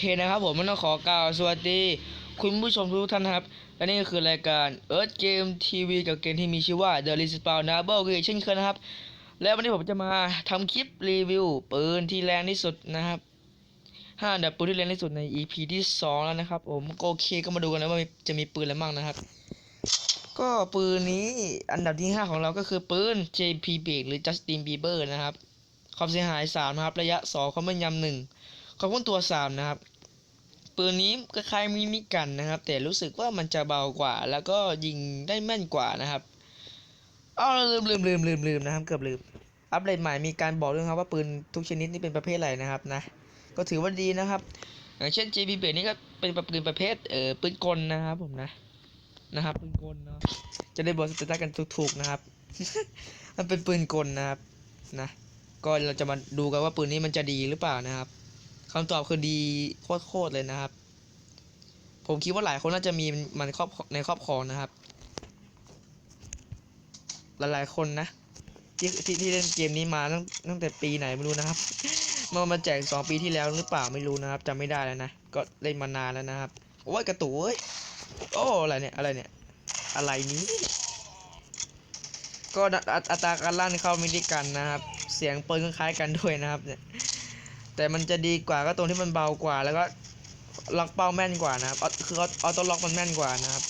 เคนะครับผมมันต้องขอกล่าวสวัสดี คุณผู้ชมทุกท่านครับ และนี่ก็คือรายการ Earth Game TV กับเกมที่มีชื่อว่า The Respawn Novel คือเช่นเคยนะครับ และวันนี้ผมจะมาทำคลิปรีวิวปืนที่แรงที่สุดนะครับห้าอันดับปืนที่แรงที่สุดใน EP ที่สองแล้วนะครับผมโอเคก็มาดูกันนะว่าจะมีปืนอะไรบ้างนะครับ ก็ปืนนี้อันดับที่5ของเราก็คือปืน JP b a k หรือ Justin Bieber นะครับความเสียหาย3นะครับระยะ2ความแม่นยำหนึ่ง ความคล่งตัว3นะครับปืนนี้คล้ายๆมินิกันนะครับ แต่รู้สึกว่ามันจะเบากว่า แล้วก็ยิงได้แม่นกว่านะครับอ้าวลืมลืมลืมลืมลืมนะครับเกือบลืม อัปเดตใหม่มีการบอกด้วยครับว่าปืนทุกชนิดนี่เป็นประเภทอะไรนะครับนะ ก็ถือว่าดีนะครับอย่างเช่น JP b a k นี่ก็เป็นปืนประเภทเอ่อปืนกลนะครับผมนะนะครับปืนกลเนาะจะได้บอกสเตตัสกันถูกๆนะครับ มันเป็นปืนกลนะครับนะ ก็เราจะมาดูกันว่าปืนนี้มันจะดีหรือเปล่านะครับ คำตอบคือดีโคตรๆเลยนะครับ ผมคิดว่าหลายคนน่าจะมีมันครอบในครอบครองนะครับ หลายๆคนนะที่ที่ที่เล่นเกมนี้มาตั้งตั้งแต่ปีไหนไม่รู้นะครับมามาแจกสองปีที่แล้วหรือเปล่าไม่รู้นะครับจำไม่ได้แล้วนะก็เล่นมานานแล้วนะครับโอ้ยกระตุ้ยโอ้อะไรเนี่ยอะไรเนี่ยอะไรนี้ ก็อัตราการลั่นเข้ามิลลิกันนะครับ เสียงปืนคล้ายกันด้วยนะครับเนี่ย แต่มันจะดีกว่าก็ตรงที่มันเบากว่า แล้วก็ล็อกเป้าแม่นกว่านะครับเอาคือออโต้ล็อกมันแม่นกว่านะครับ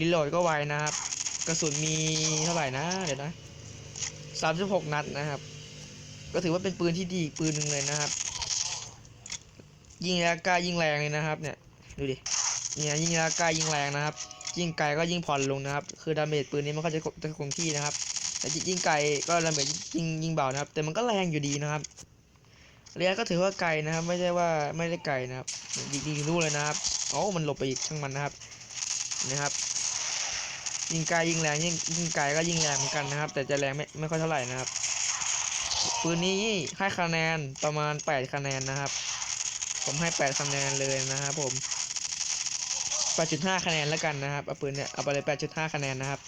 รีโหลดก็ไวนะครับ กระสุนมีเท่าไหร่นะเดี๋ยวนะสามสิบหกนัดนะครับ ก็ถือว่าเป็นปืนที่ดีอีกปืนหนึ่งเลยนะครับ ยิงแล้วกล้ายิงแรงเลยนะครับ เนี่ยดูดิเนี่ยยิ่งระกล้ายิ่งแรงนะครับยิ่งไกลก็ยิ่งผ่อนลงนะครับ คือดาเมจปืนนี้มันก็จะคงจะคงที่นะครับแต่ยิ่งไกลก็ดาเมจยิงยิ่งเบานะครับ แต่มันก็แรงอยู่ดีนะครับ ระยะก็ถือว่าไกลนะครับ ไม่ใช่ว่าไม่ได้ไกลนะครับยิงยิงรู้เลยนะครับโอ้มันหลบไปอีกช่างมันนะครับนะครับยิงไกลยิงแรงยิงยิงไกลก็ยิงแรงเหมือนกันนะครับ แต่จะแรงไม่ไม่ค่อยเท่าไหร่นะครับปืนนี้ให้คะแนนประมาณ 8 คะแนนนะครับ ผมให้ 8 คะแนนเลยนะครับผม 8.5 คะแนนแล้วกันนะครับเอาปืนเนี่ยเอาไปเลย 8.5 คะแนนนะครับ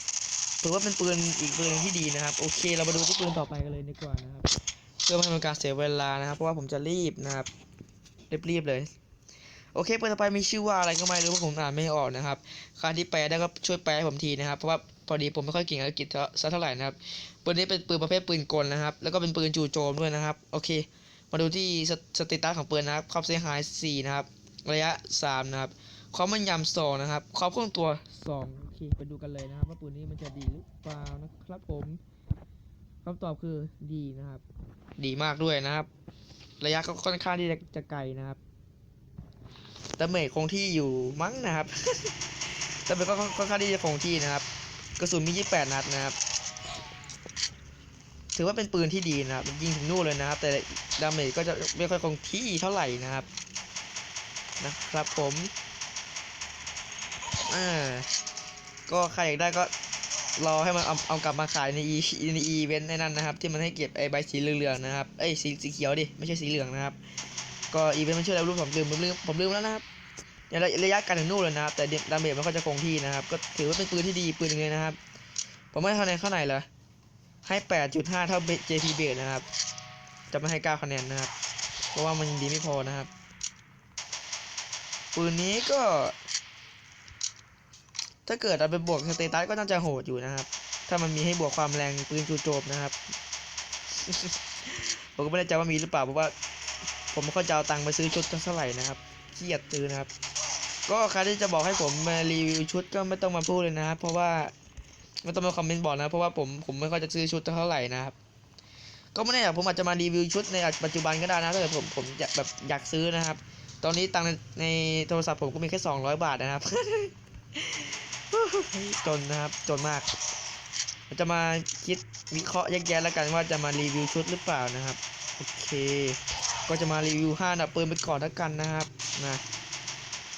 ถือว่าเป็นปืนอีกปืนหนึ่งที่ดีนะครับ โอเค เรามาดูที่ปืนต่อไปกันเลยดีกว่านะครับ เพื่อไม่ให้เป็นการเสียเวลานะครับ เพราะว่าผมจะรีบนะครับรีบๆเลย โอเคปืนต่อไปมีชื่อว่าอะไรก็ไม่รู้เพราะผมอ่านไม่ออกนะครับใครที่แปลได้ก็ช่วยแปลให้ผมทีนะครับ เพราะว่าพอดีผมไม่ค่อยเก่งอังกฤษสักเท่าไหร่นะครับปืนนี้เป็นปืนประเภทปืนกลนะครับ แล้วก็เป็นปืนจู่โจมด้วยนะครับ โอเค มาดูที่สสเตตัสของปืนนะครับความเสียหาย4นะครับ ระยะ 3 นะครับ ความมันยำสองนะครับ ความคล่องตัวสองโอเคไปดูกันเลยนะครับ ว่าปืนนี้มันจะดีหรือเปล่านะครับผมคำตอบคือดีนะครับ ดีมากด้วยนะครับ ระยะก็ค่อนข้างที่จะจะไกลนะครับต่เมจคงที่อยู่มั้งนะครับต่เมจก็ค่อนข้างที่จะคงที่นะครับ กระสุนมี 28 นัดนะครับ ถือว่าเป็นปืนที่ดีนะครับ ยิงถึงนู่นเลยนะครับ แต่ดาเมจก็จะไม่ค่อยคงที่เท่าไหร่นะครับ นะครับผมอ่าก็ใครอยากได้ก็ รอให้มันเอาเอากลับมาขายในอีในอีเวนต์ในนั้นนะครับ ที่มันให้เก็บไอใบสีเหลืองๆนะครับ เอ้ยสีสีเขียวดิไม่ใช่สีเหลืองนะครับ ก็อีเวนต์มันชื่ออะไรไม่รู้ผมลืมผมลืมผมลืมแล้วนะครับในระยะการถึงนู่นเลยนะครับ แต่ดาเมจมันก็จะคงที่นะครับ ก็ถือว่าเป็นปืนที่ดีปืนหนึงเลยนะครับ ผมให้คะแนนเข้าไหนเหรอให้ 8.5 เท่า JP b a s นะครับ จะไม่ให้ 9 คะแนนนะครับ เพราะว่ามันดีไม่พอนะครับ ปืนนี้ก็ ถ้าเกิดเอาไปบวกสเตตัสก็น่าจะโหดอยู่นะครับ ถ้ามันมีให้บวกความแรงปืนจูโจมนะครับ ผมก็ไม่แน่ใจว่ามีหรือเปล่าเพราะว่า ผมไม่ค่อยจะเอาตังค์ไปซื้อชุดเท่าไหร่นะครับเครียดซื้อนะครับ ก็ใครที่จะบอกให้ผมมารีวิวชุดก็ไม่ต้องมาพูดเลยนะครับ เพราะว่าไม่ต้องมาคอมเมนต์บอกนะ เพราะว่าผมผมไม่ค่อยจะซื้อชุดเท่าไหร่นะครับ ก็ไม่แน่ผมอาจจะมารีวิวชุดในปัจจุบันก็ได้นะถ้าเกิดผมผมอยากแบบอยากซื้อนะครับ ตอนนี้ตังค์ในในโทรศัพท์ผมก็มีแค่200 บาทนะครับ จนนะครับ จนมากเราจะมาคิดวิเคราะห์แยกแยะแล้วกันว่าจะมารีวิวชุดหรือเปล่านะครับ โอเค ก็จะมารีวิว5อันดับปืนไปก่อนแล้วกันนะครับนะ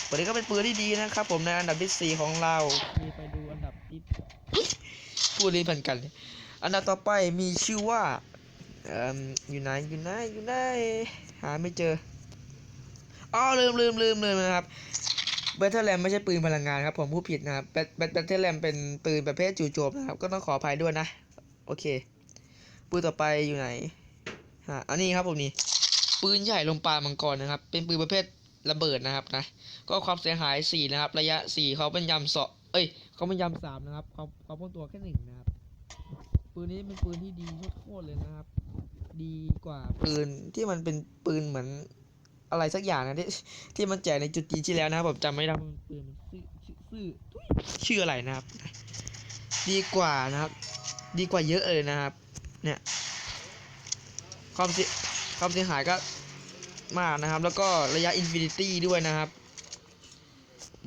ปืนนี้ก็เป็นปืนที่ดีนะครับ ผมในอันดับที่4ของเราไปดูอันดับที่พูดลิ้นพันกัน อันดับต่อไปมีชื่อว่าเอ่ออยู่ไหนอยู่ไหนอยู่ไหนหาไม่เจออ๋อลืมลืมลืมลืมนะครับ แบทเทิลแรมไม่ใช่ปืนพลังงานครับ ผมพูดผิดนะครับแบทแบทแบทเทิลแรมเป็นปืนประเภทจู่โจมนะครับ ก็ต้องขออภัยด้วยนะ โอเค ปืนต่อไปอยู่ไหนฮะอันนี้ครับผมนี่ ปืนใหญ่ลมปรามังกรนะครับ เป็นปืนประเภทระเบิดนะครับนะ ก็ความเสียหายสี่นะครับ ระยะสี่เขาเป็นยำสองเอ้ยเขาเป็นยำสามนะครับความความป้องตัวแค่หนึ่งนะครับ ปืนนี้เป็นปืนที่ดีโคตรเลยนะครับ ดีกว่าปืนที่มันเป็นปืนเหมือน อะไรสักอย่างนะที่ที่มันแจกในจุดจีนที่แล้วนะผมจำไม่ได้ปืนมันชื่อชื่อชื่ออะไรนะครับ ดีกว่านะครับ ดีกว่าเยอะเลยนะครับ เนี่ยความเสียความเสียหายก็มากนะครับ แล้วก็ระยะอินฟินิตี้ด้วยนะครับ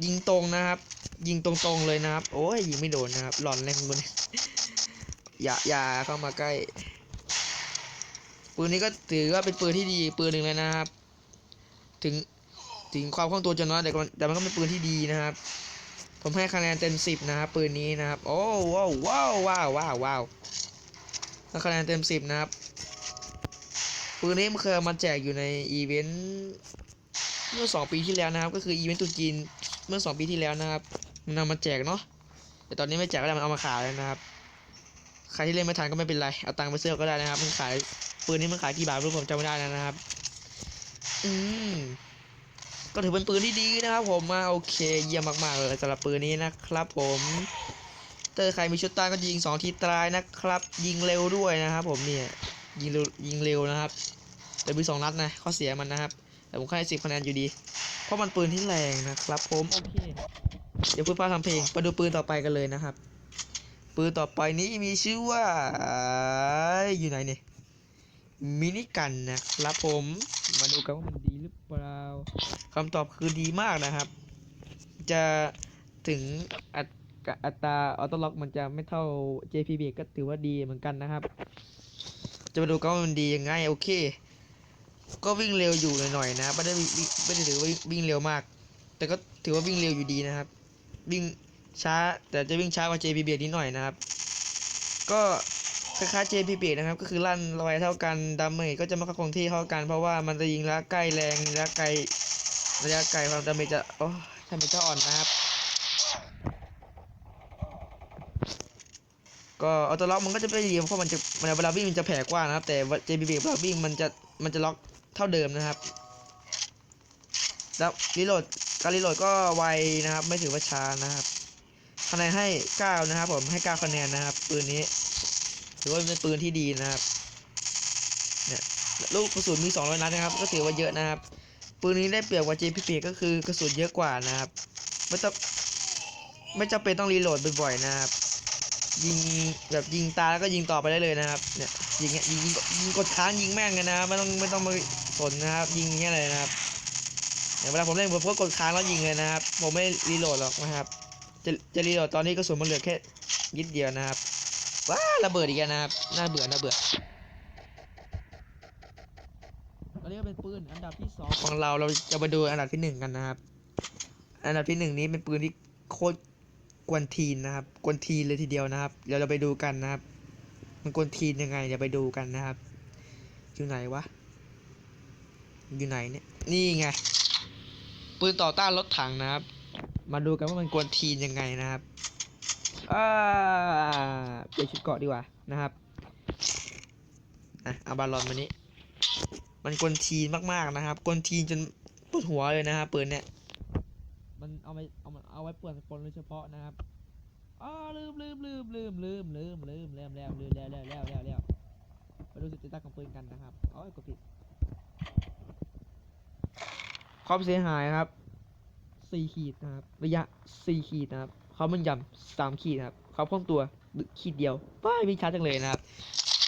ยิงตรงนะครับ ยิงตรงๆเลยนะครับ โอ้ยยิงไม่โดนนะครับ หลอนเลยคุณบนอย่าอย่าเข้ามาใกล้ปืนนี้ก็ถือว่าเป็นปืนที่ดีปืนหนึ่งเลยนะครับ ถึงถึงความคล่องตัวจะน้อยแต่แต่มันก็เป็นปืนที่ดีนะครับ ผมให้คะแนนเต็มสิบนะครับปืนนี้นะครับ โอ้ว้าวว้าวว้าวว้าวว้าวคะแนนเต็มสิบนะครับปืนนี้มันเคยมาแจกอยู่ในอีเวนต์เมื่อสองปีที่แล้วนะครับ ก็คืออีเวนต์ตุจีนเมื่อสองปีที่แล้วนะครับมันนำมาแจกเนาะแต่ตอนนี้ไม่แจกแล้วมันเอามาขายแล้วนะครับใครที่เล่นไม่ทันก็ไม่เป็นไรเอาตังค์ไปซื้อก็ได้นะครับมันขายปืนนี้มันขายกี่บาทไม่รู้ผมจำไม่ได้แล้วนะครับ อืมก็ถือเป็นปืนที่ดีนะครับผมมาโอเคเยี่ยมมาก ๆ เลยสำหรับปืนนี้นะครับ ผมถ้าใครมีชุดตาก็ยิงสองทีตายนะครับ ยิงเร็วด้วยนะครับ ผมเนี่ยยิงเร็วยิงเร็วนะครับ แต่มีสองนัดนะข้อเสียมันนะครับ แต่ผมให้สิบคะแนนอยู่ดี เพราะมันปืนที่แรงนะครับ ผมโอเคเดี๋ยวพูดพาทำเพลงมาดูปืนต่อไปกันเลยนะครับ ปืนต่อไปนี้มีชื่อว่าอยู่ไหนเนี่ยมินิกันนะครับผม ดูกันว่ามันดีหรือเปล่าคำตอบคือดีมากนะครับ จะถึงอัตอัตราออโต้ล็อกมันจะไม่เท่า JPB ก็ถือว่าดีเหมือนกันนะครับ จะมาดูกันว่ามันดียังไงโอเค ก็วิ่งเร็วอยู่หน่อยๆนะไม่ได้ไม่ได้ถือว่าวิ่งเร็วมาก แต่ก็ถือว่าวิ่งเร็วอยู่ดีนะครับ วิ่งช้าแต่จะวิ่งช้ากว่า JPB นิดหน่อยนะครับ ก็ คล้ายๆ JPB นะครับ ก็คือลั่นรอยเท่ากันดาเมจก็จะไม่ค่อยคงที่เท่ากัน เพราะว่ามันจะยิงระยะใกล้แรงระยะไกลระยะไกลความดาเมจจะโอ้ดาเมจจะอ่อนนะครับ ก็ออโต้ล็อกมันก็จะไม่ดีเพราะมันจะมันเวลาวิ่งมันจะแผ่กว้างนะครับ แต่ JPB เวลาวิ่งมันจะมันจะล็อกเท่าเดิมนะครับ แล้วรีโหลดการรีโหลดก็ไวนะครับ ไม่ถือว่าช้านะครับคะแนนให้ 9 นะครับผมให้ 9 คะแนนนะครับปืนนี้ ถือว่าเป็นปืนที่ดีนะครับเนี่ยลูกกระสุนมี200นัดนะครับ ก็ถือว่าเยอะนะครับ ปืนนี้ได้เปรียบกว่า JPP ก็คือกระสุนเยอะกว่านะครับไม่ต้องไม่จำเป็นต้องรีโหลดบ่อยๆนะครับ ยิงแบบยิงตาแล้วก็ยิงต่อไปได้เลยนะครับเนี่ยยิงเงี้ยยิงยิงกดค้างยิงแม่งเลยนะไม่ต้องไม่ต้องมาสนนะครับ ยิงเงี้ยเลยนะครับเนี่ยเวลาผมเล่นผมก็กดค้างแล้วยิงเลยนะครับ ผมไม่รีโหลดหรอกนะครับ จะจะรีโหลดตอนนี้กระสุนมันเหลือแค่นิดเดียวนะครับ ว้าระเบิดอีกแล้วนะครับน่าเบื่อน่าเบื่อตอนนี้ก็เป็นปืนอันดับที่สองของเราเราจะมาดูอันดับที่หนึ่งกันนะครับ อันดับที่หนึ่งนี้เป็นปืนที่โคตรกวนทีนนะครับ กวนทีนเลยทีเดียวนะครับเดี๋ยวเราไปดูกันนะครับ มันกวนทีนยังไงเดี๋ยวไปดูกันนะครับ อยู่ไหนวะ อยู่ไหนเนี่ย นี่ไง ปืนต่อต้านรถถังนะครับ มาดูกันว่ามันกวนทีนยังไงนะครับ เปลี่ยนชุดเกาะดีกว่านะครับอะเอาบาลอนมานี้ มันกวนทีนมากๆนะครับกวนทีนจนปวดหัวเลยนะครับปืนเนี่ย มันเอาไปเอามันเอาไว้เป่วนคนโดยเฉพาะนะครับอ๋อลืมลืมลืมลืมลืมลืมลืมแล้วแล้วลืมแล้วแล้วแล้วแล้วแล้วไปดูสเตตัสของปืนกันนะครับอ๋อกดผิดความเสียหายครับสี่ขีดนะครับ ระยะสี่ขีดนะครับ เขามันยำสามขีดนะครับเขาคล่องตัวขีดเดียวป้ายวิ่งช้าจังเลยนะครับ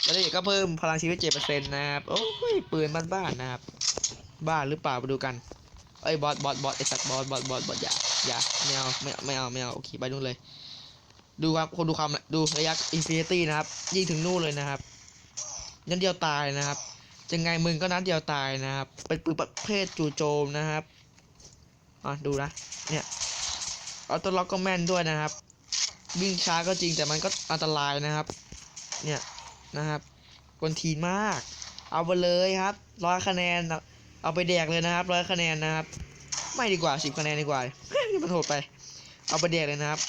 แล้วเด็กก็เพิ่มพลังชีวิตเจ็ดเปอร์เซ็นต์นะครับโอ้ยปืนบ้านๆนะครับ บ้านหรือเปล่าไปดูกันเอ้บอสบอสบอสไอ้สัตว์บอสบอสบอสบอสอย่าอย่าไม่เอาไม่เอาไม่เอาไม่เอาโอเคไปนู่นเลย ดูครับคนดูความดูระยะอินฟินิตี้นะครับยิงถึงนู่นเลยนะครับนัดเดียวตายนะครับยังไงมึงก็นัดเดียวตายนะครับ เป็นปืนประเภทจู่โจมนะครับอะดูนะเนี่ย ออโต้ล็อกก็แม่นด้วยนะครับ วิ่งช้าก็จริงแต่มันก็อันตรายนะครับ เนี่ยนะครับกวนทีนมาก เอาไปเลยครับร้อยคะแนนเอาไปแดกเลยนะครับร้อยคะแนนนะครับ ไม่ดีกว่าสิบคะแนนดีกว่านี่มันโหดไป เอาไปแดกเลยนะครับ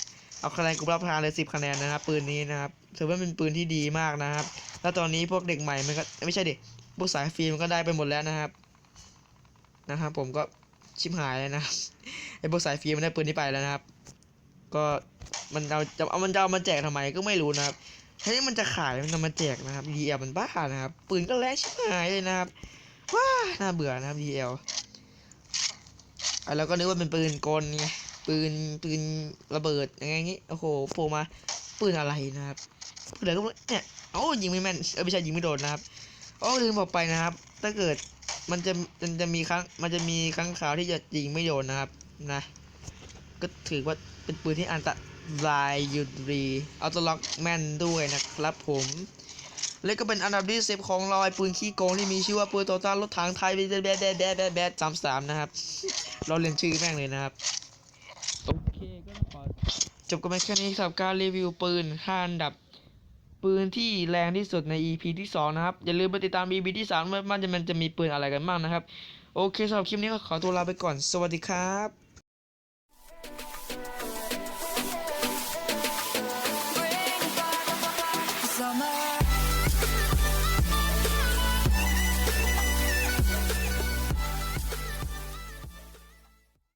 เอาคะแนนกลุ่มรับทานเลยสิบคะแนนนะครับ ปืนนี้นะครับถือว่าเป็นปืนที่ดีมากนะครับ แล้วตอนนี้พวกเด็กใหม่มันก็ไม่ใช่เด็กพวกสายฟรีมันก็ได้ไปหมดแล้วนะครับ นะครับ ผมก็ชิมหายเลยนะครับไอ้พวกสายฟรีมันได้ปืนนี้ไปแล้วนะครับ ก็มันเอาจะเอามันจะเอามาแจกทำไมก็ไม่รู้นะครับแทนที่มันจะขายมันจะมาแจกนะครับ DL มันบ้านะครับ ปืนก็แรงชิบหายเลยนะครับ ว้า น่าเบื่อนะครับ DL อะเราก็นึกว่าเป็นปืนกลไง ปืนปืนระเบิดยังไงงี้ โอ้โหโผล่มาปืนอะไรนะครับปืนอะไรก็ไม่เนี่ยเอ้ยิงไม่แม่นเออไม่ใช่ยิงไม่โดนนะครับโอ๋อลืมบอกไปนะครับ ถ้าเกิดมันจะมันจะมีครั้งมันจะมีครั้งคราวที่จะยิงไม่โดนนะครับนะ ก็ถือว่า เป็นปืนที่อันตรายอยู่ดีเอาตัวล็อกแม่นด้วยนะครับผม และก็เป็นอันดับที่สิบของรอ้ปืนขี้โกงที่มีชื่อว่าปืนโตต้ารถถังไทยแบดแบดแบดแบดแบดสามสามนะครับ เราเรียนชื่อแม่งเลยนะครับ โอเคก็ต้องขอจบกันไปแค่นี้สำหรับการรีวิวปืนห้าอันดับปืนที่แรงที่สุดใน EP ที่สองนะครับ อย่าลืมไปติดตาม EP ที่สามว่ามันจะมันจะมีปืนอะไรกันบ้างนะครับ โอเคสำหรับคลิปนี้ก็ขอตัวลาไปก่อน สวัสดีครับ